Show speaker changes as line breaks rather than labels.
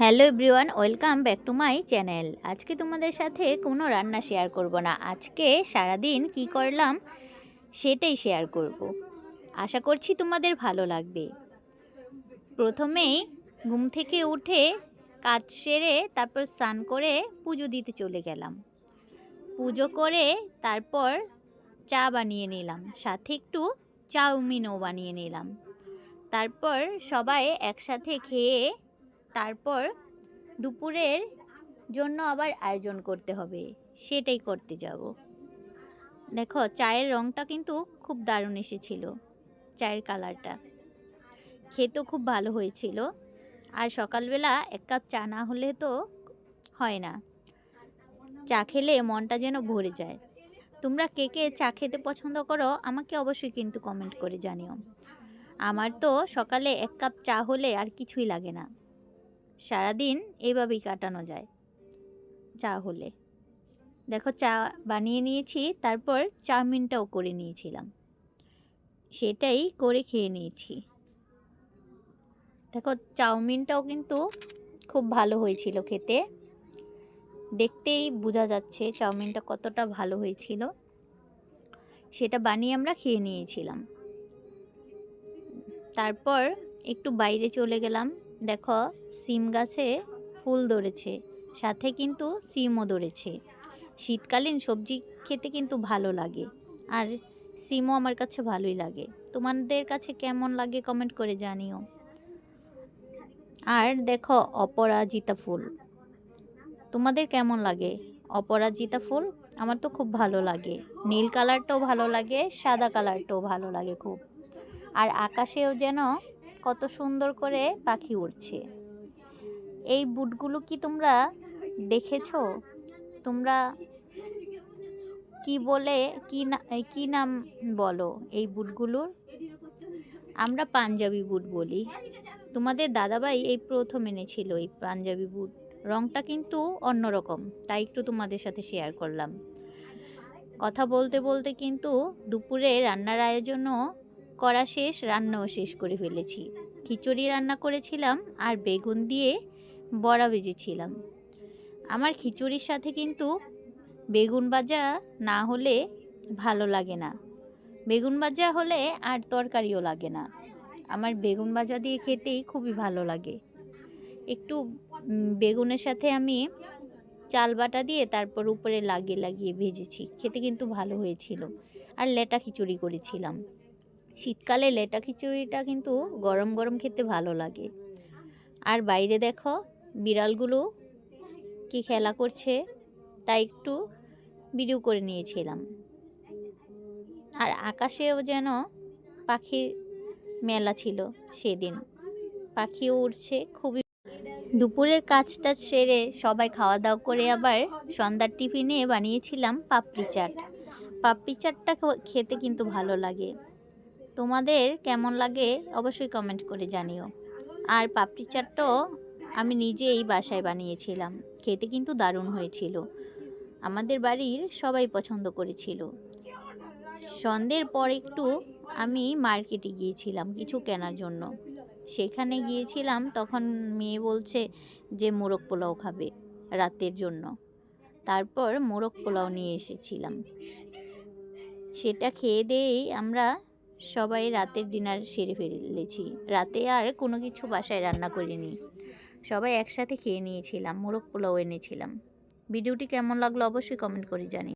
Hello everyone, welcome back to my channel. আজকে তোমাদের সাথে কোনো রান্না শেয়ার করব না। আজকে সারাদিন কি করলাম সেটাই শেয়ার করব। আশা করছি তোমাদের ভালো লাগবে। প্রথমেই ঘুম থেকে উঠে কাজ সেরে তারপর স্নান করে পুজো দিতে চলে গেলাম। পুজো করে তারপর চা বানিয়ে নিলাম, সাথে একটু চাউমিনও বানিয়ে নিলাম। তারপর সবাই একসাথে খেয়ে তারপর দুপুরের জন্য আবার আয়োজন করতে হবে। সেটাই করতে যাব। দেখো, চায়ের রঙটা কিন্তু খুব দারুণ এসেছিল, চায়ের কালারটা। খেতেও খুব ভালো হয়েছিল। আর সকালবেলা এক কাপ চা না হলে তো হয় না। চা খেলে মনটা যেন ভরে যায়। তোমরা কে কে চা খেতে পছন্দ করো, আমাকে অবশ্যই কিন্তু কমেন্ট করে জানিও। আমার তো সকালে এক কাপ চা হলে আর কিছুই লাগে না। সারাদিন এইভাবেই কাটানো যায়। চা হলে। দেখো চা বানিয়ে নিয়েছি, তারপর চাউমিনটাও করে নিয়েছিলাম। সেটাই করে খেয়ে নিয়েছি। দেখো চাউমিনটাও কিন্তু খুব ভালো হয়েছিল খেতে। দেখতেই বোঝা যাচ্ছে চাউমিনটা কতটা ভালো হয়েছিল। সেটা বানিয়ে আমরা খেয়ে নিয়েছিলাম। তারপর একটু বাইরে চলে গেলাম। দেখো, সিম গাছে ফুল ধরেছে, সাথে কিন্তু সিমও ধরেছে। শীতকালীন সবজি খেতে কিন্তু ভালো লাগে, আর সিমও আমার কাছে ভালোই লাগে। তোমাদের কাছে কেমন লাগে কমেন্ট করে জানিও। আর দেখো, অপরাজিতা ফুল। তোমাদের কেমন লাগে অপরাজিতা ফুল? আমার তো খুব ভালো লাগে। নীল কালারটাও ভালো লাগে, সাদা কালারটাও ভালো লাগে খুব। আর আকাশেও যেন কত সুন্দর করে পাখি উড়ছে। এই বুটগুলো কি তোমরা দেখেছ? তোমরা কি বলে, কি না, কি নাম বলো এই বুটগুলোর? আমরা পাঞ্জাবি বুট বলি। তোমাদের দাদাভাই এই প্রথম এনেছিল এই পাঞ্জাবি বুট। রংটা কিন্তু অন্যরকম, তাই একটু তোমাদের সাথে শেয়ার করলাম। কথা বলতে বলতে কিন্তু দুপুরে রান্নার আয়োজনও করা শেষ, রান্নাও শেষ করে ফেলেছি। খিচুড়ি রান্না করেছিলাম আর বেগুন দিয়ে বড়া ভেজেছিলাম। আমার খিচুড়ির সাথে কিন্তু বেগুন ভাজা না হলে ভালো লাগে না। বেগুন ভাজা হলে আর তরকারিও লাগে না। আমার বেগুন ভাজা দিয়ে খেতেই খুবই ভালো লাগে। একটু বেগুনের সাথে আমি চাল বাটা দিয়ে তারপর উপরে লাগিয়ে লাগিয়ে ভেজেছি। খেতে কিন্তু ভালো হয়েছিল। আর লেটা খিচুড়ি করেছিলাম। শীতকালে লেটা খিচুড়িটা কিন্তু গরম গরম খেতে ভালো লাগে। আর বাইরে দেখো, বিড়ালগুলো কি খেলা করছে তাই একটু ভিডিও করে নিয়েছিলাম। আর আকাশেও যেন পাখির মেলা ছিল সেদিন। পাখিও উঠছে খুবই দুপুরের কাজটা সেরে সবাই খাওয়া দাওয়া করে আবার সন্ধ্যার টিফিনে বানিয়েছিলাম পাপড়ি চাট। পাপড়ি চাটটা খেতে কিন্তু ভালো লাগে। তোমাদের কেমন লাগে অবশ্যই কমেন্ট করে জানিও। আর পাপড়ি চাটটাও আমি নিজেই বাসায় বানিয়েছিলাম, খেতে কিন্তু দারুণ হয়েছিল। আমাদের বাড়ির সবাই পছন্দ করেছিল। সন্ধ্যের পর একটু আমি মার্কেটে গিয়েছিলাম কিছু কেনার জন্য। সেখানে গিয়েছিলাম, তখন মেয়ে বলছে যে মোরগ পোলাও খাবে রাতের জন্য। তারপর মোরগ পোলাও নিয়ে এসেছিলাম। সেটা খেয়ে দিয়েই আমরা সবাই রাতের ডিনার সেরে ফেলেছি। রাতে আর কোনো কিছু বাসায় রান্না করিনি। সবাই একসাথে খেয়ে নিয়েছিলাম, মোরগ পোলাও এনেছিলাম। ভিডিওটি কেমন লাগল অবশ্যই কমেন্ট করে জানি।